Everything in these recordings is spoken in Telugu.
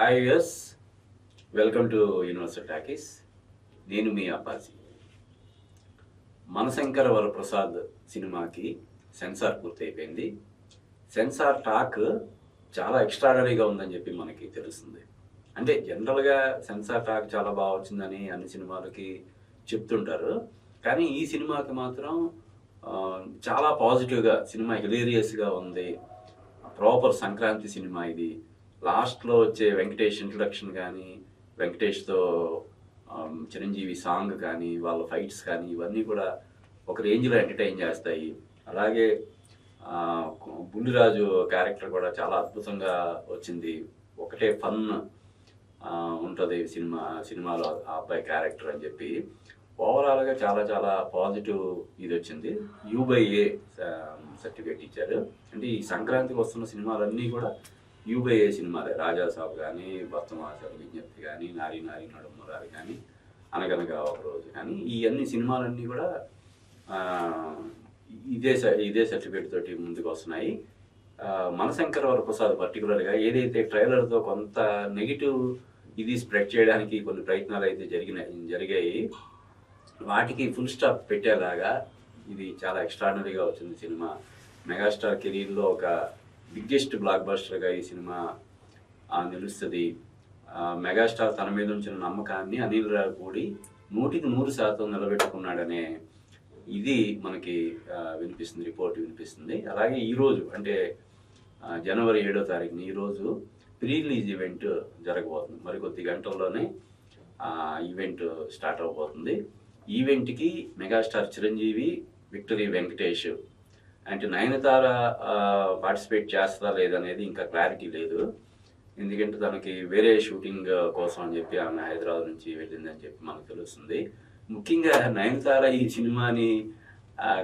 Hi yes welcome to universal talkies నేను మీ అప్పాజీ. మనశంకర వరప్రసాద్ సినిమాకి సెన్సార్ పూర్తయిపోయింది. సెన్సార్ టాక్ చాలా ఎక్స్ట్రాడనరీగా ఉందని చెప్పి మనకి తెలుస్తుంది. అంటే జనరల్గా సెన్సార్ టాక్ చాలా బాగా వచ్చిందని అన్ని సినిమాలకి చెప్తుంటారు. కానీ ఈ సినిమాకి మాత్రం చాలా పాజిటివ్గా సినిమా హిలేరియస్గా ఉంది. ప్రాపర్ సంక్రాంతి సినిమా ఇది. లాస్ట్లో వచ్చే వెంకటేష్ ఇంట్రడక్షన్ కానీ వెంకటేష్తో చిరంజీవి సాంగ్ కానీ వాళ్ళ ఫైట్స్ కానీ ఇవన్నీ కూడా ఒక రేంజ్లో ఎంటర్టైన్ చేస్తాయి. అలాగే ఆ, బుల్లిరాజు క్యారెక్టర్ కూడా చాలా అద్భుతంగా వచ్చింది. ఒకటే ఫన్ ఉంటుంది సినిమా సినిమాలో ఆ అబ్బాయి క్యారెక్టర్ అని చెప్పి. ఓవరాల్గా చాలా చాలా పాజిటివ్ ఇది వచ్చింది. యూబైఏ సర్టిఫికేట్ ఇచ్చారు. అంటే ఈ సంక్రాంతికి వస్తున్న సినిమాలన్నీ కూడా యూ సినిమాలే. రాజాసాబ్ కానీ భక్తమాసాల విజ్ఞప్తి కానీ నారి నారి నడుమురారి కానీ అనగనగా ఒక రోజు కానీ ఈ అన్ని సినిమాలన్నీ కూడా ఇదే స- ఇదే సర్టిఫికేట్ తోటి ముందుకు వస్తున్నాయి ఆ, మనశంకర వరప్రసాద్ పర్టికులర్గా ఏదైతే ట్రైలర్తో కొంత నెగిటివ్ ఇది స్ప్రెడ్ చేయడానికి కొన్ని ప్రయత్నాలు అయితే జరిగిన జరిగాయి వాటికి ఫుల్ స్టాప్ పెట్టేలాగా ఇది చాలా ఎక్స్ట్రాడినరీగా వచ్చింది సినిమా. మెగాస్టార్ కెరీర్లో ఒక బిగ్గెస్ట్ బ్లాక్ బస్టర్గా ఈ సినిమా నిలుస్తుంది. మెగాస్టార్ తన మీద ఉంచిన నమ్మకాన్ని అనిల్ రావుపూడి నూటికి నూరు శాతం నిలబెట్టుకున్నాడనే ఇది మనకి వినిపిస్తుంది రిపోర్ట్ వినిపిస్తుంది. అలాగే ఈరోజు అంటే జనవరి ఏడో తారీఖున ఈరోజు ప్రీ రిలీజ్ ఈవెంట్ జరగబోతుంది. మరికొద్ది గంటల్లోనే ఈవెంట్ స్టార్ట్ అవబోతుంది. ఈవెంట్కి మెగాస్టార్ చిరంజీవి విక్టరీ వెంకటేష్ అంటే నయనతార పార్టిసిపేట్ చేస్తా లేదనేది ఇంకా క్లారిటీ లేదు. ఎందుకంటే తనకి వేరే షూటింగ్ కోసం అని చెప్పి ఆమె హైదరాబాద్ నుంచి వెళ్ళిందని చెప్పి మనకు తెలుస్తుంది. ముఖ్యంగా నయనతార ఈ సినిమాని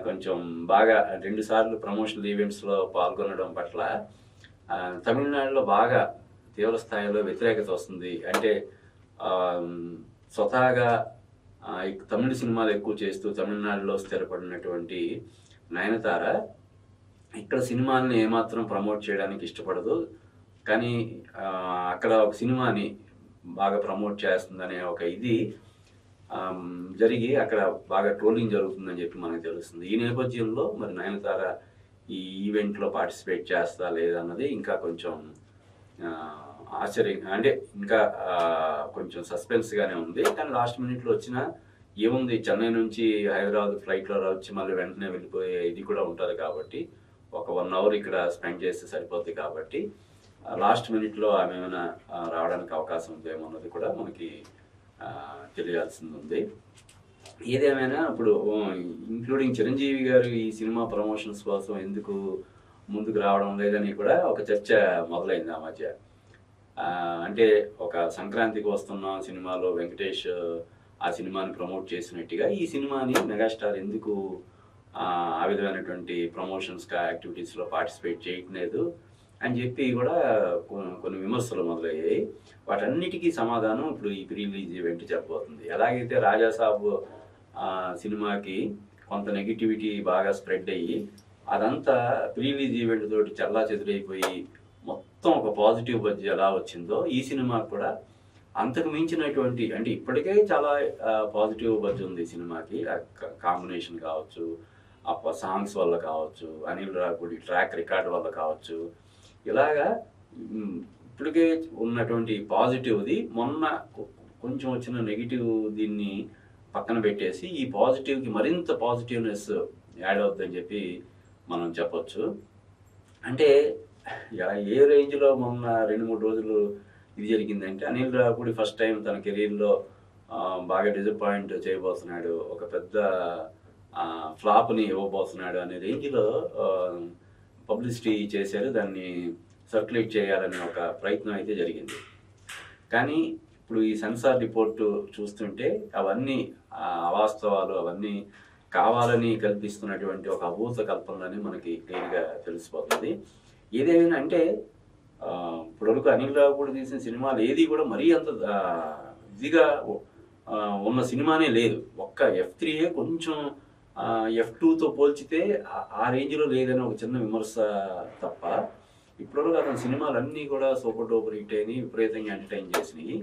కొంచెం బాగా రెండు సార్లు ప్రమోషనల్ ఈవెంట్స్లో పాల్గొనడం పట్ల తమిళనాడులో బాగా తీవ్ర స్థాయిలో వ్యతిరేకత వస్తుంది. అంటే స్వతహాగా ఈ తమిళ సినిమాలు ఎక్కువ చేస్తూ తమిళనాడులో స్థిరపడినటువంటి నయనతార ఇక్కడ సినిమాని ఏమాత్రం ప్రమోట్ చేయడానికి ఇష్టపడదు. కానీ అక్కడ ఒక సినిమాని బాగా ప్రమోట్ చేస్తుందనే ఒక ఇది జరిగి అక్కడ బాగా ట్రోలింగ్ జరుగుతుందని చెప్పి మనకు తెలుస్తుంది. ఈ నేపథ్యంలో మరి నయనతార ఈ ఈవెంట్లో పార్టిసిపేట్ చేస్తా లేదన్నది ఇంకా కొంచెం ఆశ్చర్యం అంటే ఇంకా కొంచెం సస్పెన్స్గానే ఉంది. కానీ లాస్ట్ మినిట్లో వచ్చిన ఏముంది? చెన్నై నుంచి హైదరాబాద్ ఫ్లైట్లో వచ్చి మళ్ళీ వెంటనే వెళ్ళిపోయే ఇది కూడా ఉంటుంది కాబట్టి ఒక వన్ అవర్ ఇక్కడ స్పెండ్ చేస్తే సరిపోద్ది కాబట్టి లాస్ట్ మినిట్లో ఆమె ఏమైనా రావడానికి అవకాశం ఉందేమో అన్నది కూడా మనకి తెలియాల్సింది ఉంది ఏదేమైనా ఇప్పుడు ఇంక్లూడింగ్ చిరంజీవి గారు ఈ సినిమా ప్రమోషన్స్ కోసం ఎందుకు ముందుకు రావడం లేదని కూడా ఒక చర్చ మొదలైంది ఆ మధ్య. అంటే ఒక సంక్రాంతికి వస్తున్న సినిమాలో వెంకటేష్ ఆ సినిమాని ప్రమోట్ చేసినట్టుగా ఈ సినిమాని మెగాస్టార్ ఎందుకు ఆ విధమైనటువంటి ప్రమోషన్స్ యాక్టివిటీస్లో పార్టిసిపేట్ చేయట్లేదు అని చెప్పి కూడా కొన్ని విమర్శలు మొదలయ్యాయి. వాటన్నిటికీ సమాధానం ఇప్పుడు ఈ ప్రీ రిలీజ్ ఈవెంట్ చెప్పబోతుంది. ఎలాగైతే రాజాసాబు సినిమాకి కొంత నెగిటివిటీ బాగా స్ప్రెడ్ అయ్యి అదంతా ప్రీ రిలీజ్ ఈవెంట్ తోటి చల్లా చెదురైపోయి మొత్తం ఒక పాజిటివ్ బజ్జీ ఎలా వచ్చిందో ఈ సినిమాకి కూడా అంతకు మించినటువంటి అంటే ఇప్పటికే చాలా పాజిటివ్ బజ్ ఉంది ఈ సినిమాకి కాంబినేషన్ కావచ్చు ఆ సాంగ్స్ వల్ల కావచ్చు అనిల్ రాకుడి ట్రాక్ రికార్డ్ వల్ల కావచ్చు. ఇలాగా ఇప్పటికే ఉన్నటువంటి పాజిటివ్ది మొన్న కొంచెం వచ్చిన నెగిటివ్ దీన్ని పక్కన పెట్టేసి ఈ పాజిటివ్కి మరింత పాజిటివ్నెస్ యాడ్ అవుతుందని చెప్పి మనం చెప్పొచ్చు. అంటే ఏ రేంజ్లో మొన్న రెండు మూడు రోజులు ఇది జరిగిందంటే అనిల్ రాకుడి ఫస్ట్ టైం తన కెరీర్లో బాగా డిసప్పాయింట్ చేయబోతున్నాడు. ఒక పెద్ద ఫ్లాప్ని ఇవ్వబోతున్నాడు అనే రేంజ్లో పబ్లిసిటీ చేశారు. దాన్ని సర్క్యులేట్ చేయాలనే ఒక ప్రయత్నం అయితే జరిగింది. కానీ ఇప్పుడు ఈ సెన్సార్ రిపోర్టు చూస్తుంటే అవన్నీ అవాస్తవాలు అవన్నీ కావాలని కల్పిస్తున్నటువంటి ఒక అభూత కల్పనలని మనకి క్లియర్గా తెలిసిపోతుంది. ఏదేమైనా అంటే ఇప్పటివరకు అనిల్ రావు కూడా తీసిన సినిమాలు ఏది కూడా మరీ అంత ఇదిగా ఉన్న సినిమానే లేదు. ఒక్క ఎఫ్ త్రీయే కొంచెం ఎఫ్ టూతో పోల్చితే ఆ- రేంజ్లో లేదని ఒక చిన్న విమర్శ తప్ప ఇప్పటివరకు అతని సినిమాలు అన్నీ కూడా సూపర్ డూపర్ హిట్ అయినాయి విపరీతంగా ఎంటర్టైన్ చేసినాయి.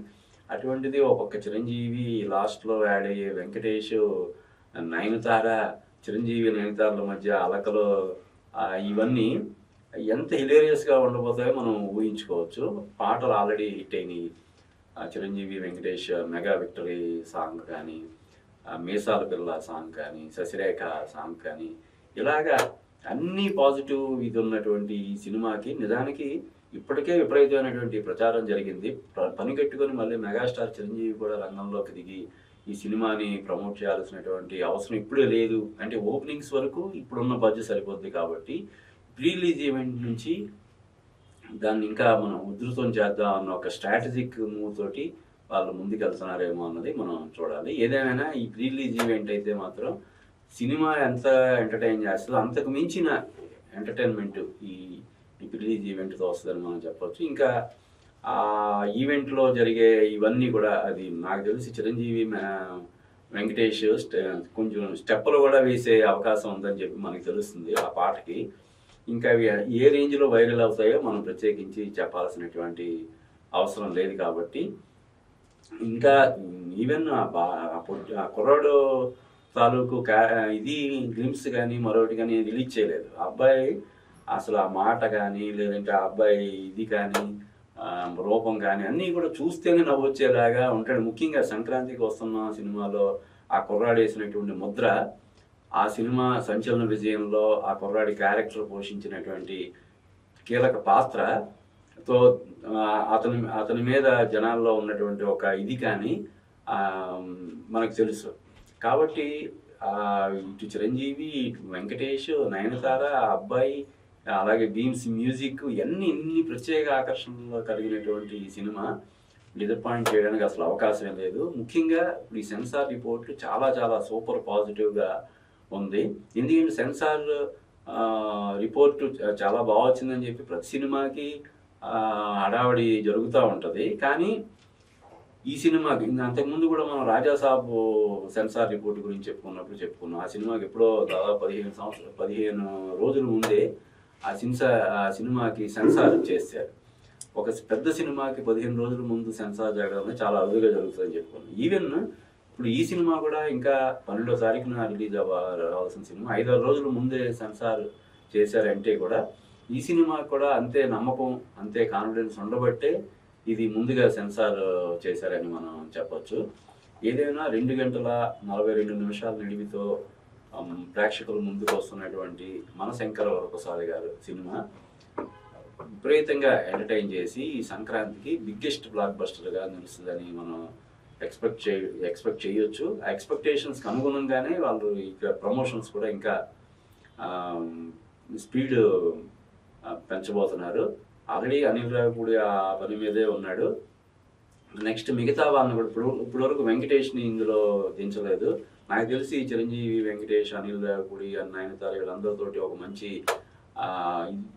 అటువంటిది ఒక్కొక్క చిరంజీవి లాస్ట్లో యాడ్ అయ్యే వెంకటేష్ నయనతార చిరంజీవి నయనతారల మధ్య అలకలు ఇవన్నీ ఎంత హిలేరియస్గా ఉండబోతాయో మనం ఊహించుకోవచ్చు. పాటలు ఆల్రెడీ హిట్ అయినాయి. Chiranjeevi Venkatesh mega victory song కానీ మీసాల పిల్ల సాంగ్ కానీ శశిరేఖ సాంగ్ కానీ ఇలాగా అన్ని పాజిటివ్ ఇది ఉన్నటువంటి ఈ సినిమాకి నిజానికి ఇప్పటికే విపరీతమైనటువంటి ప్రచారం జరిగింది. ప- పని కట్టుకొని మళ్ళీ మెగాస్టార్ చిరంజీవి కూడా రంగంలోకి దిగి ఈ సినిమాని ప్రమోట్ చేయాల్సినటువంటి అవసరం ఇప్పుడే లేదు. అంటే ఓపెనింగ్స్ వరకు ఇప్పుడున్న బడ్జెట్ సరిపోద్ది కాబట్టి రిలీజ్ ఈవెంట్ నుంచి దాన్ని ఇంకా మనం ఉధృతం చేద్దాం అన్న ఒక స్ట్రాటజిక్ మూవ్ తోటి వాళ్ళు ముందుకు వెళ్తున్నారేమో అన్నది మనం చూడాలి. ఏదేమైనా ఈ ప్రీ రిలీజ్ ఈవెంట్ అయితే మాత్రం సినిమా ఎంత ఎంటర్టైన్ చేస్తుందో అంతకు మించిన ఎంటర్టైన్మెంట్ ఈ ఈ రిలీజ్ ఈవెంట్తో వస్తుందని మనం చెప్పవచ్చు ఇంకా ఆ ఈవెంట్లో జరిగే ఇవన్నీ కూడా అది నాకు తెలిసి చిరంజీవి వెంకటేష్ కొంచెం స్టెప్పులు కూడా వేసే అవకాశం ఉందని చెప్పి మనకి తెలుస్తుంది ఆ పాటకి. ఇంకా అవి ఏ రేంజ్లో వైరల్ అవుతాయో మనం ప్రత్యేకించి చెప్పాల్సినటువంటి అవసరం లేదు కాబట్టి. ఇంకా ఈవెన్ ఆ ఆ కుర్రాడు తాలూకు ఇది గ్లిమ్స్ కానీ మరొకటి కానీ రిలీజ్ చేయలేదు. అబ్బాయి అసలు ఆ మాట కానీ లేదంటే ఆ అబ్బాయి ఇది కానీ రూపం కానీ అన్నీ కూడా చూస్తేనే నవ్వొచ్చేలాగా ఉంటాడు. ముఖ్యంగా సంక్రాంతికి వస్తున్న సినిమాలో ఆ కుర్రాడు వేసినటువంటి ముద్ర ఆ సినిమా సంచలన విజయంలో ఆ కుర్రాడి క్యారెక్టర్ పోషించినటువంటి కీలక పాత్ర. తో అతని అతని మీద జనాల్లో ఉన్నటువంటి ఒక ఇది కానీ మనకు తెలుసు. కాబట్టి ఇటు చిరంజీవి ఇటు వెంకటేష్ నయనతార అబ్బాయి అలాగే బీమ్స్ మ్యూజిక్ ఇవన్నీ ఇన్ని ప్రత్యేక ఆకర్షణలు కలిగినటువంటి ఈ సినిమా. డిజపాయింట్ చేయడానికి అసలు అవకాశం లేదు. ముఖ్యంగా ఇప్పుడు ఈ సెన్సార్ రిపోర్ట్లు చాలా చాలా సూపర్ పాజిటివ్గా ఉంది. ఎందుకంటే సెన్సార్ రిపోర్ట్ రిపోర్టు చాలా బాగా వచ్చిందని చెప్పి ప్రతి సినిమాకి హడావడి జరుగుతూ ఉంటుంది. కానీ ఈ సినిమాకి అంతకుముందు కూడా మనం రాజాసాబ్ సెన్సార్ రిపోర్ట్ గురించి చెప్పుకున్నప్పుడు చెప్పుకున్నాం. ఆ సినిమాకి ఎప్పుడో దాదాపు పదిహేను సంవత్సరాలు పదిహేను రోజుల ముందే ఆ సిన్సా ఆ సినిమాకి సెన్సార్ చేశారు. ఒక పెద్ద సినిమాకి పదిహేను రోజుల ముందు సెన్సార్ జరగడం చాలా అరుదుగా జరుగుతుందని చెప్పుకున్నాం. ఈవెన్ ఇప్పుడు ఈ సినిమా కూడా ఇంకా పన్నెండో తారీఖున రిలీజ్ అవ్వ రావాల్సిన సినిమా. ఐదారు రోజుల ముందే సెన్సార్ చేశారంటే కూడా. ఈ సినిమా కూడా అంతే నమ్మకం అంతే కాన్ఫిడెన్స్ ఉండబట్టే ఇది ముందుగా సెన్సార్ చేశారని మనం చెప్పొచ్చు. ఏదైనా రెండు గంటల నలభై రెండు నిమిషాల నిడివితో ప్రేక్షకుల ముందుకు వస్తున్నటువంటి మనశంకర వరప్రసాద్ గారు సినిమా విపరీతంగా ఎంటర్టైన్ చేసి ఈ సంక్రాంతికి బిగ్గెస్ట్ బ్లాక్ బస్టర్గా నిలుస్తుందని మనం ఎక్స్పెక్ట్ చే ఎక్స్పెక్ట్ చేయొచ్చు. ఆ ఎక్స్పెక్టేషన్స్కి అనుగుణంగానే వాళ్ళు ఇక్కడ ప్రమోషన్స్ కూడా ఇంకా స్పీడ్ పెంచబోతున్నారు. ఆల్రెడీ అనిల్ రావిపూడి ఆ పని మీదే ఉన్నాడు. నెక్స్ట్ మిగతా వాళ్ళని కూడా ఇప్పుడు ఇప్పుడు వరకు వెంకటేష్ని ఇందులో దించలేదు. నాకు తెలిసి చిరంజీవి వెంకటేష్ అనిల్ రావిపూడి అన్న నయనతార వీళ్ళందరితోటి ఒక మంచి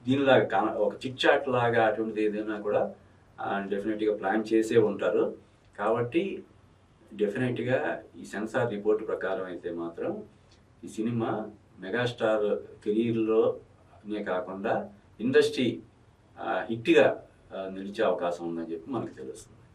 దీనిలాగా కాన- ఒక చిట్ చాట్ లాగా అటువంటిది ఏదైనా కూడా డెఫినెట్గా ప్లాన్ చేసే ఉంటారు. కాబట్టి డెఫినెట్గా ఈ సెన్సార్ రిపోర్ట్ ప్రకారం అయితే మాత్రం ఈ సినిమా మెగాస్టార్ కెరీర్లోనే కాకుండా ఇండస్ట్రీ హిట్గా నిలిచే అవకాశం ఉందని చెప్పి మనకు తెలుస్తుంది.